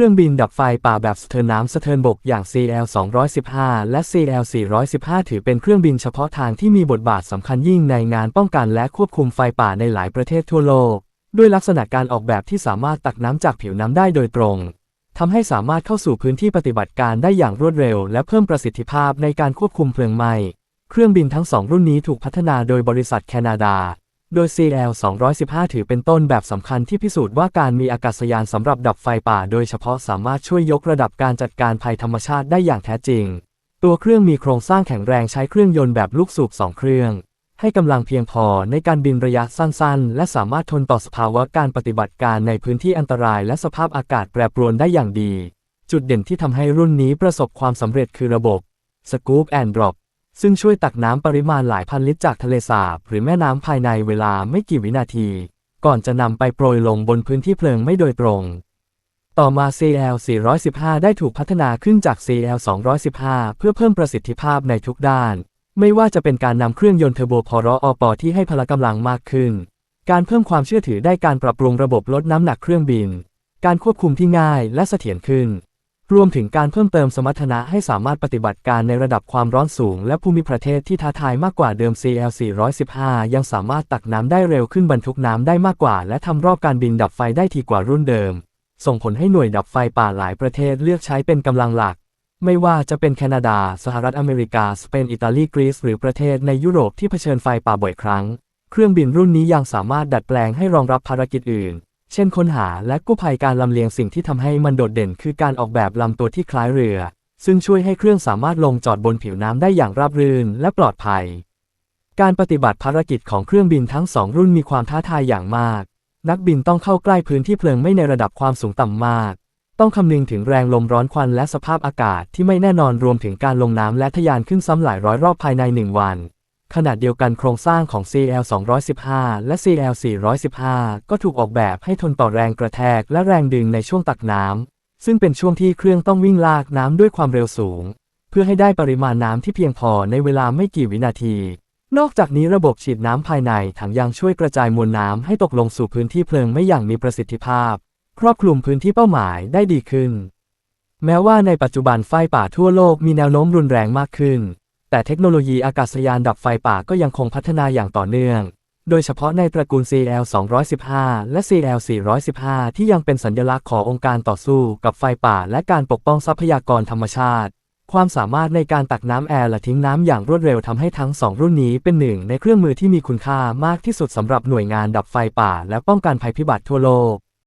ครื่องบินดับไฟป่าแบบสะเทินน้ำสะเทินบกอย่าง CL 215 และ CL 415 ถือเป็นเครื่องบินเฉพาะทางที่มีบทบาทสำคัญยิ่งในงานป้องกันและควบคุมไฟป่าในหลายประเทศทั่วโลก ด้วยลักษณะการออกแบบที่สามารถตักน้ำจากผิวน้ำได้โดยตรงทำให้สามารถเข้าสู่พื้นที่ปฏิบัติการได้อย่างรวดเร็ว และเพิ่มประสิทธิภาพในการควบคุมเพลิงไหม้ เครื่องบินทั้งสองรุ่นนี้ถูกพัฒนาโดยบริษัทแคนาดา โดย CL 215 ถือเป็นต้นแบบสำคัญที่พิสูจน์ว่าการมีอากาศยานสำหรับดับไฟป่า โดยเฉพาะสามารถช่วยยกระดับการจัดการภัยธรรมชาติได้อย่างแท้จริง ตัวเครื่องมีโครงสร้างแข็งแรงใช้เครื่องยนต์แบบลูกสูบสองเครื่อง ให้กำลังเพียงพอในการบินระยะสั้นๆ และสามารถทนต่อสภาวะการปฏิบัติการในพื้นที่อันตราย และสภาพอากาศแปรปรวนได้อย่างดี จุดเด่นที่ทำให้รุ่นนี้ประสบความสำเร็จคือระบบ Scoop and Drop ซึ่งช่วยตักน้ำปริมาณหลายพันลิตรจากทะเลสาบหรือแม่น้ำภายในเวลาไม่กี่วินาที ก่อนจะนำไปโปรยลงบนพื้นที่เพลิงไม่โดยตรง ต่อมา CL 415 ได้ถูกพัฒนาขึ้นจาก CL 215 เพื่อเพิ่มประสิทธิภาพในทุกด้าน ไม่ว่าจะเป็นการนำเครื่องยนต์เทอร์โบพอรอปอที่ให้พละกำลังมากขึ้น การเพิ่มความเชื่อถือได้การปรับปรุงระบบลดน้ำหนักเครื่องบิน การควบคุมที่ง่ายและเสถียรขึ้น รวมถึงการเพิ่มเติมสมรรถนะให้สามารถปฏิบัติการในระดับความร้อนสูง และภูมิประเทศที่ท้าทายมากกว่าเดิม CL 415 ยังสามารถตักน้ำได้เร็วขึ้นบรรทุกน้ำได้มากกว่า และทำรอบการบินดับไฟได้ทีกว่ารุ่นเดิม ส่งผลให้หน่วยดับไฟป่าหลายประเทศเลือกใช้เป็นกำลังหลัก ไม่ว่าจะเป็นแคนาดา สหรัฐอเมริกา สเปน อิตาลี กรีซ หรือประเทศในยุโรปที่เผชิญไฟป่าบ่อยครั้ง เครื่องบินรุ่นนี้ยังสามารถดัดแปลงให้รองรับภารกิจอื่น เช่นค้นหาและกู้ภัยการลำเลียงสิ่งที่ทำให้มันโดดเด่นคือการออกแบบลำตัวที่คล้ายเรือ ซึ่งช่วยให้เครื่องสามารถลงจอดบนผิวน้ำได้อย่างราบรื่นและปลอดภัย การปฏิบัติภารกิจของเครื่องบินทั้งสองรุ่นมีความท้าทายอย่างมาก นักบินต้องเข้าใกล้พื้นที่เพลิงไม่ในระดับความสูงต่ำมาก ต้องคำนึงถึงแรงลมร้อนควันและสภาพอากาศที่ไม่แน่นอนรวมถึงการลงน้ำและทะยานขึ้นซ้ำหลายร้อยรอบภายในหนึ่งวัน ขณะเดียวกันโครงสร้างของ CL 215 และ CL 415 ก็ถูกออกแบบให้ทนต่อแรงกระแทกและแรงดึงในช่วงตักน้ำ ซึ่งเป็นช่วงที่เครื่องต้องวิ่งลากน้ำด้วยความเร็วสูง เพื่อให้ได้ปริมาณน้ำที่เพียงพอในเวลาไม่กี่วินาที นอกจากนี้ระบบฉีดน้ำภายในถังยังช่วยกระจายมวลน้ำให้ตกลงสู่พื้นที่เพลิงไม่อย่างมีประสิทธิภาพ ครอบคลุมพื้นที่เป้าหมายได้ดีขึ้น แม้ว่าในปัจจุบันไฟป่าทั่วโลกมีแนวโน้มรุนแรงมากขึ้น แต่เทคโนโลยีอากาศยานดับไฟป่าก็ยังคงพัฒนาอย่างต่อเนื่อง โดยเฉพาะในตระกูล CL 215และ CL 415ที่ยังเป็นสัญลักษณ์ขององค์การต่อสู้กับไฟป่า และการปกป้องทรัพยากรธรรมชาติ ความสามารถในการตักน้ำแอร์และทิ้งน้ำอย่างรวดเร็วทำให้ทั้งสองรุ่นนี้เป็นหนึ่งในเครื่องมือที่มีคุณค่ามากที่สุดสำหรับหน่วยงานดับไฟป่า และป้องกันภัยพิบัติทั่วโลก